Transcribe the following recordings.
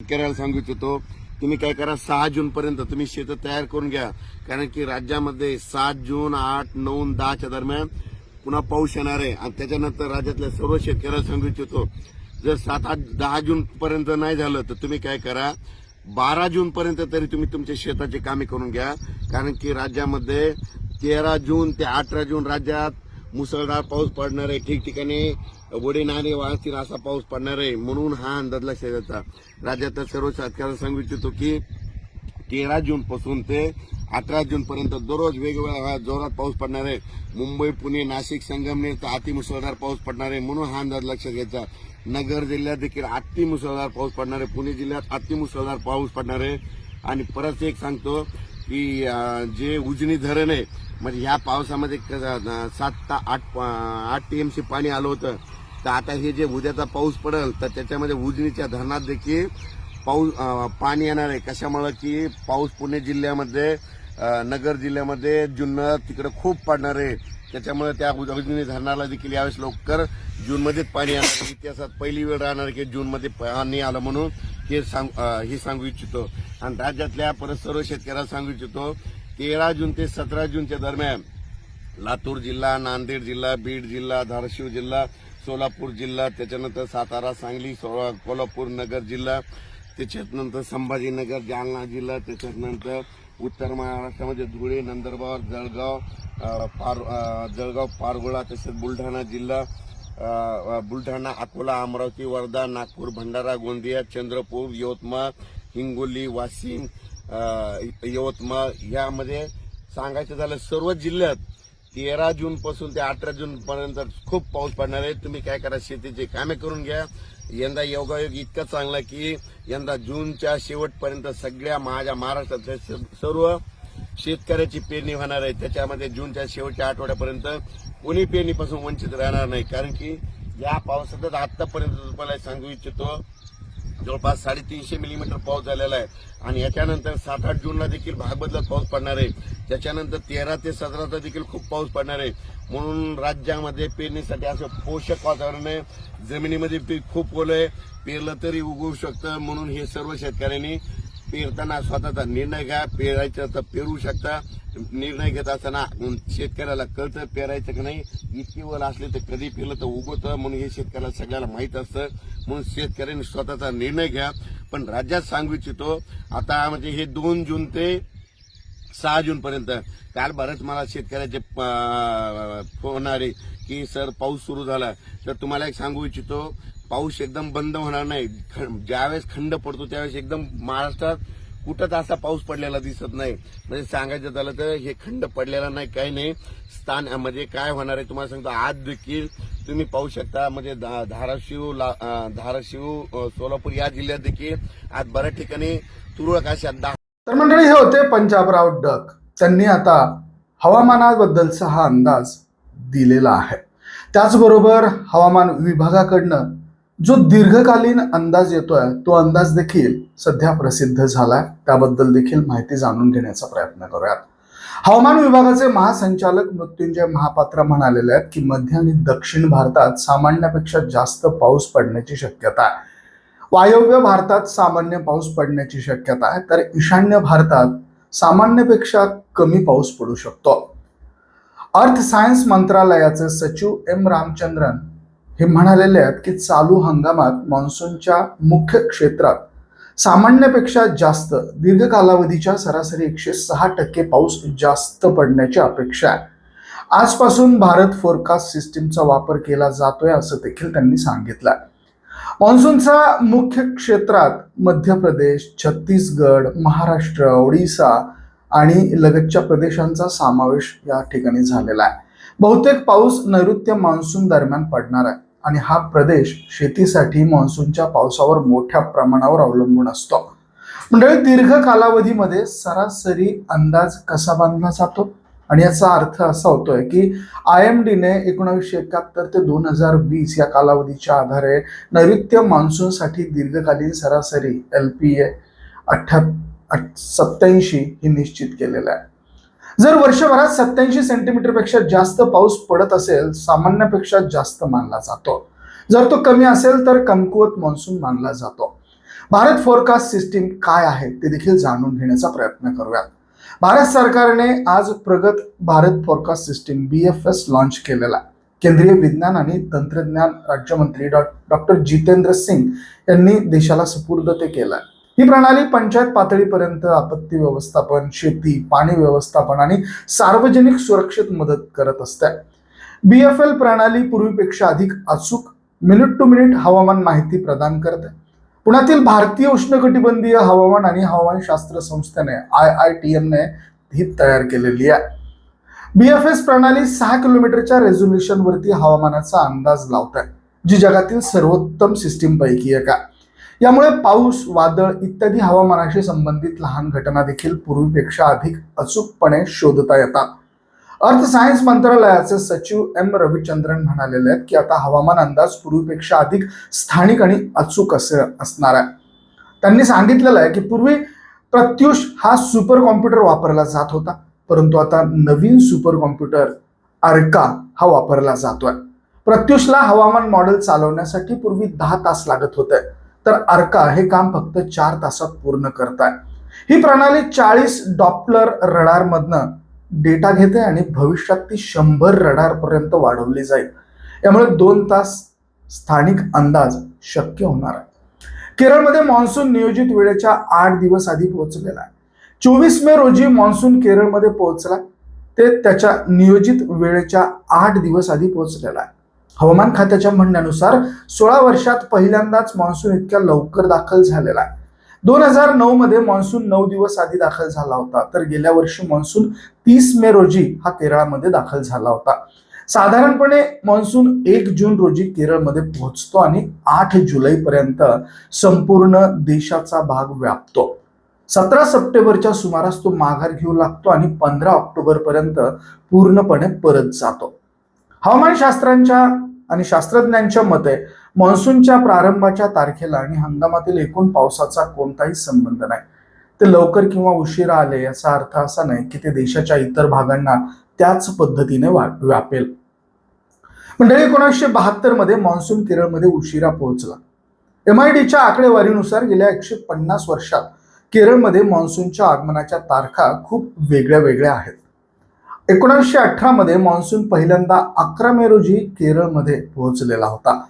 शेतकऱ्याला सांगू इच्छितो तुम्ही काय करा सहा जून पर्यंत तुम्ही शेत तयार करून घ्या. कारण की राज्यामध्ये सात जून आठ नऊ दहाच्या दरम्यान पुन्हा पाऊस येणार आहे. आणि त्याच्यानंतर राज्यातल्या सर्व शेतकऱ्याला सांगू इच्छितो जर सात आठ दहा जून पर्यंत नाही झालं तर तुम्ही काय करा बारा जून पर्यंत तरी तुम्ही तुमच्या शेताची कामे करून घ्या. कारण की राज्यामध्ये तेरा जून ते अठरा जून राज्यात मुसळधार पाऊस पडणार आहे. ठिकठिकाणी वडे नाणे वाहतील असा पाऊस पडणार आहे म्हणून हा अंदाज लक्षात घ्यायचा राज्यातल्या सर्व शेतकऱ्यांना सांगू इच्छितो की तेरा जून पासून ते अठरा जून पर्यंत दररोज वेगवेगळ्या जोरात पाऊस पडणार आहे. मुंबई पुणे नाशिक संगमनेर तर अतिमुसळधार पाऊस पडणार आहे म्हणून हा अंदाज लक्षात घ्यायचा. नगर जिल्ह्यात देखील अतिमुसळधार पाऊस पडणार आहे. पुणे जिल्ह्यात अतिमुसळधार पाऊस पडणार आहे. आणि परत एक सांगतो की जे उजनी धरण आहे म्हणजे ह्या पावसामध्ये सात ता आठ आठ सी पाणी आलं होतं. तर आता हे जे उद्याचा पाऊस पडेल तर त्याच्यामध्ये उजनीच्या धरणात देखील पाऊस पाणी येणार आहे. कशामुळे? की पाऊस पुणे जिल्ह्यामध्ये नगर जिल्ह्यामध्ये जुन्नर तिकडे खूप पडणार आहे. त्याच्यामुळे त्या उजनी धरणाला देखील यावेळेस लवकर जूनमध्येच पाणी येणार आहे. इतिहासात पहिली वेळ राहणार की जूनमध्ये पाणी आलं म्हणून हे सांग हे सांगू इच्छितो. आणि राज्यातल्या परत सर्व शेतकऱ्याला सांगू इच्छितो तेरा जून ते सतरा जूनच्या दरम्यान लातूर जिल्हा नांदेड जिल्हा बीड जिल्हा धाराशिव जिल्हा सोलापूर जिल्हा त्याच्यानंतर सातारा सांगली सो- कोल्हापूर नगर जिल्हा त्याच्यानंतर संभाजीनगर जालना जिल्हा त्याच्यानंतर उत्तर महाराष्ट्रामध्ये धुळे नंदुरबार जळगाव पार जळगाव पारगोळा तसेच बुलढाणा जिल्हा बुलढाणा अकोला अमरावती वर्धा नागपूर भंडारा गोंदिया चंद्रपूर यवतमाळ हिंगोली वाशिम यवतमाळ यामध्ये सांगायचं झालं सर्व जिल्ह्यात तेरा जून पासून ते अठरा जून पर्यंत खूप पाऊस पडणार आहे. तुम्ही काय करा शेतीचे कामे करून घ्या. यंदा योगायोग इतका चांगला की यंदा जूनच्या शेवटपर्यंत सगळ्या माझ्या महाराष्ट्रातल्या स- सर्व शेतकऱ्याची पेरणी होणार आहे. त्याच्यामध्ये जूनच्या शेवटच्या आठवड्यापर्यंत कोणी पेरणीपासून वंचित राहणार नाही. कारण की या पावसातच आतापर्यंत तुम्हाला सांगू इच्छितो जवळपास साडेतीनशे मिलीमीटर पाऊस झालेला आहे. आणि याच्यानंतर सात आठ जूनला देखील भाग बदलत पाऊस पडणार आहे. त्याच्यानंतर तेरा ते सतराचा देखील खूप पाऊस पडणार आहे. म्हणून राज्यामध्ये पेरणीसाठी असं पोषक वातावरण आहे. जमिनीमध्ये पीक खूप ओलं आहे. पेरलं तरी उगवू शकतं. म्हणून हे सर्व शेतकऱ्यांनी पेरताना स्वतःचा निर्णय घ्या. पेरायचं तर पेरू शकता. निर्णय घेत असताना शेतकऱ्याला कळतं पेरायचं की नाही इतकी वल असली तर कधी पेरलं तर उगवतं म्हणून हे शेतकऱ्याला सगळ्याला माहीत असतं. म्हणून शेतकऱ्यांनी स्वतःचा निर्णय घ्या. पण राज्यात सांगू इच्छितो आता म्हणजे हे दोन जून ते सहा जून पर्यंत काल बरंच मला शेतकऱ्याचे फोन आले की सर पाऊस सुरू झाला. तर तुम्हाला एक सांगू इच्छितो पाऊस एकदम बंद होणार नाही. ज्यावेळेस खंड पडतो त्यावेळेस एकदम महाराष्ट्रात कुठंच असा पाऊस पडलेला दिसत नाही. म्हणजे सांगायचं झालं तर हे खंड पडलेला नाही काही नाही. स्थान म्हणजे काय होणार आहे तुम्हाला सांगतो. आज देखील तुम्ही पाहू शकता म्हणजे धा- धाराशिव धाराशिव सोलापूर या जिल्ह्यात देखील आज बऱ्याच ठिकाणी तुरळक अशा दहा तर मंडळी हे होते पंजाबराव डक. त्यांनी आता हवामानाबद्दलचा हा अंदाज दिलेला आहे. त्याचबरोबर हवामान विभागाकडनं जो दीर्घकालीन अंदाज येतोय तो अंदाज देखील सध्या प्रसिद्ध झालाय. त्याबद्दल देखील माहिती जाणून घेण्याचा प्रयत्न करूयात. हवामान विभागाचे महासंचालक मृत्युंजय महापात्र म्हणालेले आहेत की मध्य आणि दक्षिण भारतात सामान्यापेक्षा जास्त पाऊस पडण्याची शक्यता आहे. वायव्य भारतात सामान्य पाऊस पडण्याची शक्यता आहे तर ईशान्य भारतात सामान्यपेक्षा कमी पाऊस पडू शकतो. अर्थ सायन्स मंत्रालयाचे सचिव एम रामचंद्रन हे म्हणालेले आहेत की चालू हंगामात मान्सूनच्या मुख्य क्षेत्रात सामान्यपेक्षा जास्त दीर्घ कालावधीच्या सरासरी एकशे सहा टक्के पाऊस जास्त पडण्याची अपेक्षा आहे. आजपासून भारत फोरकास्ट सिस्टीमचा वापर केला जातोय असं देखील त्यांनी सांगितलं आहे. मान्सूनचा मुख्य क्षेत्रात मध्य प्रदेश छत्तीसगड महाराष्ट्र ओडिसा आणि लगतच्या प्रदेशांचा समावेश या ठिकाणी झालेला आहे. बहुतेक पाऊस नैऋत्य मान्सून दरम्यान पडणार आहे. आणि हा प्रदेश शेतीसाठी मान्सूनच्या पावसावर मोठ्या प्रमाणावर अवलंबून असतो. म्हणजे दीर्घ कालावधीमध्ये सरासरी अंदाज कसा बांधला जातो? आणि याचा अर्थ असा होतोय की आय एम डीने एकोणीसशे एकाहत्तर ते दोन हजार वीस या कालावधीच्या आधारे नैऋत्य मान्सूनसाठी दीर्घकालीन सरासरी एल पी ए अठ्ठ्या सत्याऐंशी ही निश्चित केलेलं आहे. जर वर्षभरात सत्याऐंशी सेंटीमीटरपेक्षा जास्त पाऊस पडत असेल सामान्यपेक्षा जास्त मानला जातो. जर तो कमी असेल तर कमकुवत मान्सून मानला जातो. भारत फोरकास्ट सिस्टीम काय आहे ते देखील जाणून घेण्याचा प्रयत्न करूयात. भारत सरकारने आज प्रगत Bharat forecast system B F S launch केलेला आहे. केंद्रीय विज्ञान आणि तंत्रज्ञान राज्यमंत्री डॉ डॉक्टर जितेंद्र सिंग यांनी देशाला सुपूर्द ते केलं आहे ही प्रणाली पंचायत पातळीपर्यंत आपत्ती व्यवस्थापन शेती पाणी व्यवस्थापन आणि सार्वजनिक सुरक्षेत मदत करत असते. बी एफ एल प्रणाली पूर्वीपेक्षा अधिक अचूक मिनिट टू मिनिट हवामान माहिती प्रदान करते. पुण्यातील भारतीय उष्णकटिबंधीय हवामान आणि हवामानशास्त्र संस्थेने आय आय टी एमने ही तयार केलेली आहे. बी एफ एस प्रणाली सहा किलोमीटरच्या रेझोल्युशनवरती हवामानाचा अंदाज लावत आहे जी जगातील सर्वोत्तम सिस्टीमपैकी एक आहे. यामुळे पाऊस वादळ इत्यादी हवामानाशी संबंधित लहान घटना देखील पूर्वीपेक्षा अधिक अचूकपणे शोधता येतात. अर्थ सायन्स मंत्रालयाचे सचिव एम रविचंद्रन म्हणालेले आहेत की आता हवामान अंदाज पूर्वीपेक्षा अधिक स्थानिक आणि अचूक असे असणार आहे. त्यांनी सांगितलेलं आहे की पूर्वी प्रत्युष हा सुपर कॉम्प्युटर वापरला जात होता परंतु आता नवीन सुपर कॉम्प्युटर अर्का हा वापरला जातोय. प्रत्युषला हवामान मॉडेल चालवण्यासाठी पूर्वी दहा तास लागत होते. तर अर्का हे काम फक्त चार तासात पूर्ण करत आहे ही प्रणाली चाळीस डॉपलर रडारमधनं डेटा घेते आणि भविष्यात ती शंभर रडारपर्यंत वाढवली जाईल. यामुळे दोन तास स्थानिक अंदाज शक्य होणार आहे. केरळमध्ये मान्सून नियोजित वेळेच्या आठ दिवस आधी पोहोचलेला आहे. चोवीस मे रोजी मान्सून केरळमध्ये पोहोचला. ते त्याच्या नियोजित वेळेच्या आठ दिवस आधी पोहोचलेला आहे. हवामान खात्याच्या म्हणण्यानुसार सोळा वर्षात पहिल्यांदाच मान्सून इतक्या लवकर दाखल झालेला आहे. दोन हजार नऊ मध्ये मान्सून नऊ दिवस आधी दाखल झाला होता. तर गेल्या वर्षी मान्सून तीस मे रोजी हा केरळमध्ये दाखल झाला होता. साधारणपणे मान्सून एक जून रोजी केरळमध्ये पोहोचतो आणि आठ जुलैपर्यंत संपूर्ण देशाचा भाग व्यापतो. सतरा सप्टेंबरच्या सुमारास तो माघार घेऊ लागतो आणि पंधरा ऑक्टोबर पर्यंत पूर्णपणे परत जातो. हवामानशास्त्रांच्या आणि शास्त्रज्ञांच्या मते मान्सूनच्या प्रारंभाच्या तारखेला आणि हंगामातील एकूण पावसाचा कोणताही संबंध नाही. ते लवकर किंवा उशिरा आले याचा अर्थ असा नाही की ते देशाच्या इतर भागांना त्याच पद्धतीने व्यापेल. मंडळी एकोणीसशे बहात्तरमध्ये मान्सून केरळमध्ये उशिरा पोहोचला. एम आय डीच्या आकडेवारीनुसार गेल्या एकशे पन्नास वर्षात केरळमध्ये मान्सूनच्या आगमनाच्या तारखा खूप वेगळ्या वेगळ्या आहेत. एकोणीसशे अठरा मध्ये मान्सून पहिल्यांदा अकरा मे रोजी केरळमध्ये पोहोचलेला होता.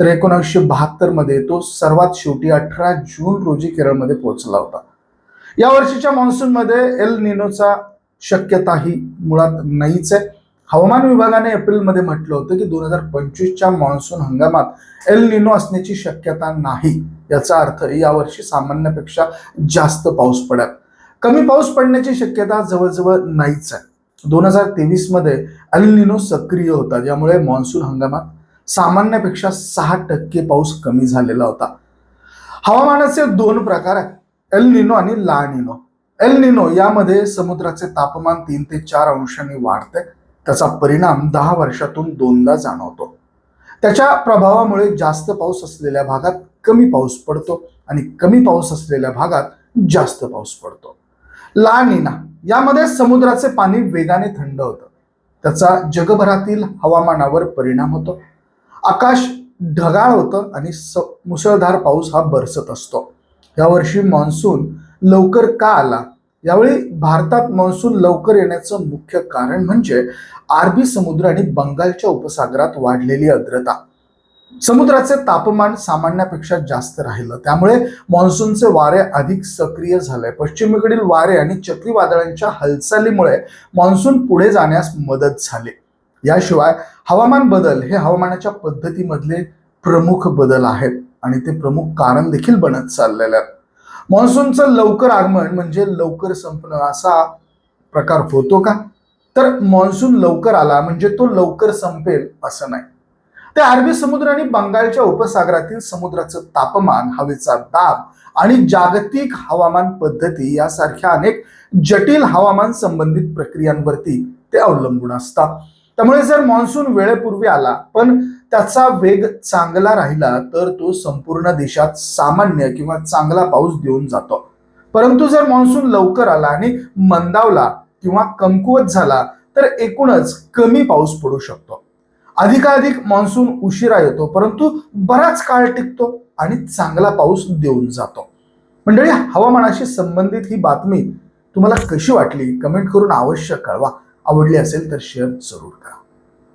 तर एकोणीसशे बहात्तरमध्ये तो सर्वात शेवटी अठरा जून रोजी केरळमध्ये पोहोचला होता. या वर्षीच्या मान्सूनमध्ये एल निनोचा शक्यताही मुळात नाहीच आहे. हवामान विभागाने एप्रिलमध्ये म्हटलं होतं की दोन हजार पंचवीसच्या मान्सून हंगामात एल निनो असण्याची शक्यता नाही. याचा अर्थ यावर्षी सामान्यपेक्षा जास्त पाऊस पडेल. कमी पाऊस पडण्याची शक्यता जवळजवळ नाहीच आहे. दोन हजार तेवीसमध्ये सक्रिय होता ज्यामुळे मान्सून हंगामात सामान्यपेक्षा सहा टक्के पाऊस कमी झालेला होता. हवामानाचे दोन प्रकार आहेत एल निनो आणि ला निनो. एल निनो यामध्ये समुद्राचे तापमान तीन ते चार अंशांनी वाढते त्याचा परिणाम दहा वर्षातून दोनदा जाणवतो. त्याच्या प्रभावामुळे जास्त पाऊस असलेल्या भागात कमी पाऊस पडतो आणि कमी पाऊस असलेल्या भागात जास्त पाऊस पडतो. ला निना यामध्ये समुद्राचे पाणी वेगाने थंड होतं. त्याचा जगभरातील हवामानावर परिणाम होतो. आकाश ढगाळ होतं आणि स मुसळधार पाऊस हा बरसत असतो. यावर्षी मान्सून लवकर का आला? यावेळी भारतात मान्सून लवकर येण्याचं मुख्य कारण म्हणजे अरबी समुद्र आणि बंगालच्या उपसागरात वाढलेली आर्द्रता. समुद्राचे तापमान सामान्यापेक्षा जास्त राहिलं. त्यामुळे मान्सूनचे वारे अधिक सक्रिय झाले. पश्चिमेकडील वारे आणि चक्रीवादळांच्या हालचालीमुळे मान्सून पुढे जाण्यास मदत झाली. याशिवाय हवामान बदल हे हवामानाच्या पद्धतीमधले प्रमुख बदल आहेत आणि ते प्रमुख कारण देखील बनत चाललेले आहेत. मान्सूनचं लवकर आगमन म्हणजे लवकर संपणं असा प्रकार होतो का? तर मान्सून लवकर आला म्हणजे तो लवकर संपेल असं नाही. ते अरबी समुद्र आणि बंगालच्या उपसागरातील समुद्राचं तापमान हवेचा दाब आणि जागतिक हवामान पद्धती यासारख्या अनेक जटिल हवामान संबंधित प्रक्रियांवरती ते अवलंबून असतात. त्यामुळे जर मान्सून वेळेपूर्वी आला पण त्याचा वेग चांगला राहिला तर तो संपूर्ण देशात सामान्य किंवा चांगला पाऊस देऊन जातो. परंतु जर मान्सून लवकर आला आणि मंदावला किंवा कमकुवत झाला तर एकूणच कमी पाऊस पडू शकतो. अधिकाधिक मान्सून उशिरा येतो परंतु बराच काळ टिकतो आणि चांगला पाऊस देऊन जातो. मंडळी हवामानाशी संबंधित ही बातमी तुम्हाला कशी वाटली? कमेंट करून अवश्य कळवा. आवडली असेल तर शेअर जरूर करा.